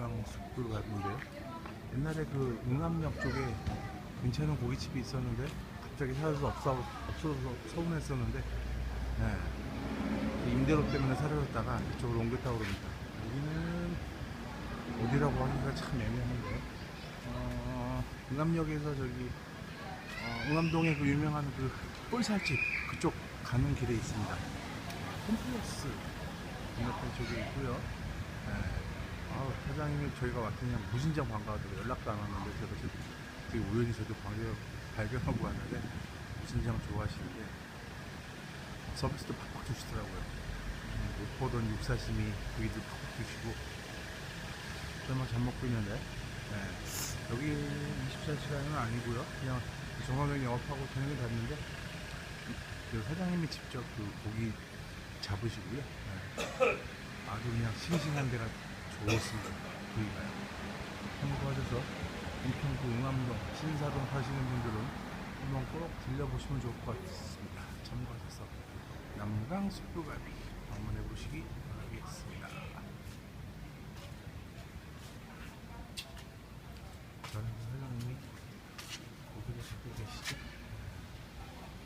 남강 숯불갈비인데요. 옛날에 그 응암역 쪽에 괜찮은 고깃집이 있었는데 갑자기 사라져서 없어, 없어져서 서운했었는데 네. 그 임대료 때문에 사라졌다가 이쪽으로 옮겼다고 그럽니다. 여기는 어디라고 하기가 참 애매한데 어, 응암역에서 저기 어, 응암동에 그 유명한 그 볼살집 그쪽 가는 길에 있습니다. 홈플러스 건너편 쪽에 있고요. 사장님이 저희가 왔더니 무진장 반가워서 연락도 안 왔는데 제가 되게 우연히 저도 발견, 발견하고 왔는데 무진장 좋아하시는데 서비스도 팍팍 주시더라고요. 음, 못 보던 육사시미 고기도 팍팍 주시고 정말 잘 먹고 있는데 네. 여기 24시간은 아니고요. 그냥 정화면 영업하고 저녁에 갔는데 그 사장님이 직접 그 고기 잡으시고요. 네. 아주 그냥 싱싱한 데가 좋습니다. 부위가요. 참고하셔서 인평구 응암동 신사동 사시는 분들은 한번 꼭 들려보시면 좋을 것 같습니다. 참고하셔서 남강 숯불갈비 방문해 보시기 바라겠습니다.